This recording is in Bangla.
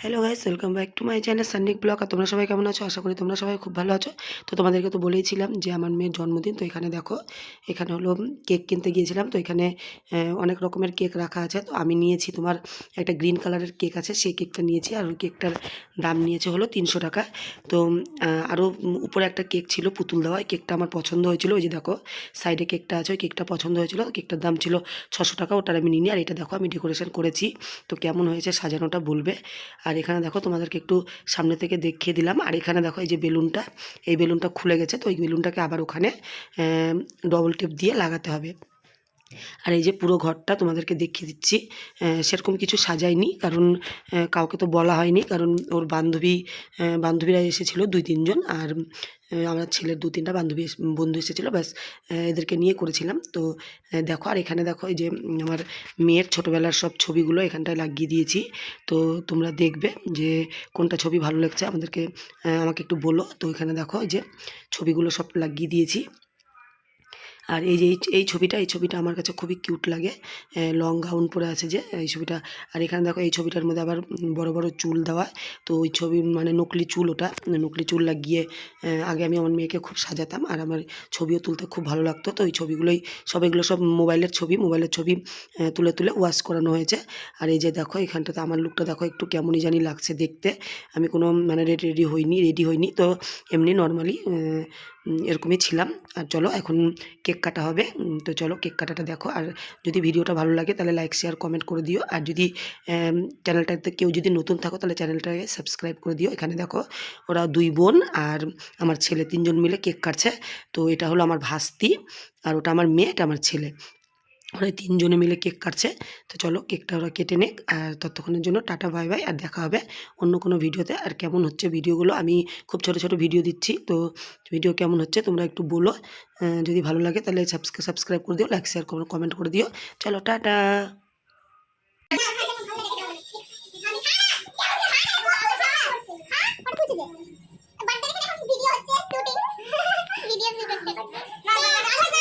Hello guys welcome back to my channel Sannik blog আর তোমরা সবাই কেমন আছো? আশা করি তোমরা সবাই খুব ভালো আছো। তো তোমাদেরকে তো বলেইছিলাম যে আমার মেয়ের জন্মদিন, তো এখানে দেখো, এখানে হলো কেক কিনতে গিয়েছিলাম। তো এখানে অনেক রকমের কেক রাখা আছে। তো আমি নিয়েছি তোমার একটা গ্রিন কালারের কেক আছে, সেই কেকটা নিয়েছি। আর ওই কেকটার দাম নিয়েছে হলো তিনশো টাকা। তো আরও উপরে একটা কেক ছিল পুতুল দেওয়া। কেকটা আমার পছন্দ হয়েছিল। ওই যে দেখো, সাইডে কেকটা আছে, ওই কেকটা পছন্দ হয়েছিল। কেকটার দাম ছিল ছশো টাকা, ওটার আমি নিই আর এটা দেখো, আমি ডেকোরেশন করেছি। তো কেমন হয়েছে সাজানোটা বলবে। আর এখানে দেখো তোমাদেরকে একটু সামনে থেকে দেখিয়ে দিলাম। আর এখানে দেখো এই যে বেলুনটা, এই বেলুনটা খুলে গেছে, তো ওই বেলুনটাকে আবার ওখানে ডবল টেপ দিয়ে লাগাতে হবে। আর এই যে পুরো ঘরটা তোমাদেরকে দেখিয়ে দিচ্ছি সেরকম কিছু সাজাইনি কারণ কাউকে তো বলা হয়নি, কারণ ওর বান্ধবী বান্ধবীরা এসেছিল দুই তিনজন, আর আমার ছেলের দু তিনটা বান্ধবী বন্ধু এসেছিল, ব্যাস এদেরকে নিয়ে করেছিলাম। তো দেখো, আর এখানে দেখো, এই যে আমার মেয়ের ছোটোবেলার সব ছবিগুলো এখানটায় লাগিয়ে দিয়েছি। তো, তোমরা দেখবে যে কোনটা ছবি ভালো লাগছে আমাদেরকে আমাকে একটু বলো। তো, এখানে দেখো যে ছবিগুলো সব লাগিয়ে দিয়েছি। আর এই যে এই- ছবিটা, এই ছবিটা আমার কাছে খুবই কিউট লাগে। লং গাউন পরে আছে যে, এই ছবিটা। আর এখানে দেখো, এই ছবিটার মধ্যে আবার বড় বড় চুল দেওয়া। তো ওই ছবি মানে নকলি চুল ওটা। নকলি চুল লাগিয়ে আগে আমি আমার মেয়েকে খুব সাজাতাম। আর আমার ছবিও তুলতে খুব ভালো লাগতো। তো ওই ছবিগুলোই সব, এগুলো সব মোবাইলের ছবি। মোবাইলের ছবি তুলে তুলে ওয়াশ করানো হয়েছে। আর এই যে দেখো, এখানটাতে আমার লুকটা দেখো, একটু কেমনই জানি লাগছে দেখতে। আমি কোনো মানে রেডি রেডি হইনি রেডি হইনি। তো এমনি নর্মালি এরকমই ছিলাম। আর চলো, এখন কেক কাটা হবে। তো চলো কেক কাটাটা দেখো। আর যদি ভিডিওটা ভালো লাগে তাহলে লাইক শেয়ার কমেন্ট করে দিও। আর যদি চ্যানেলটাতে কেউ যদি নতুন থাকো তাহলে চ্যানেলটাকে সাবস্ক্রাইব করে দিও। এখানে দেখো ওরা দুই বোন আর আমার ছেলে তিনজন মিলে কেক কাটছে। তো এটা হলো আমার ভাস্তি আর ওটা আমার মেয়ে, এটা আমার ছেলে। ওরা তিনজনে মিলে কেক কাটছে। তো চলো কেকটা ওরা কেটে নেক, আর ততক্ষণের জন্য টাটা, বাই বাই, আর দেখা হবে অন্য কোনো ভিডিওতে। আর কেমন হচ্ছে ভিডিওগুলো? আমি খুব ছোটো ছোটো ভিডিও দিচ্ছি, তো ভিডিও কেমন হচ্ছে তোমরা একটু বলো। যদি ভালো লাগে তাহলে সাবস্ক্রাইব করে দিও লাইক শেয়ার কমেন্ট করে দিও। চলো, টাটা!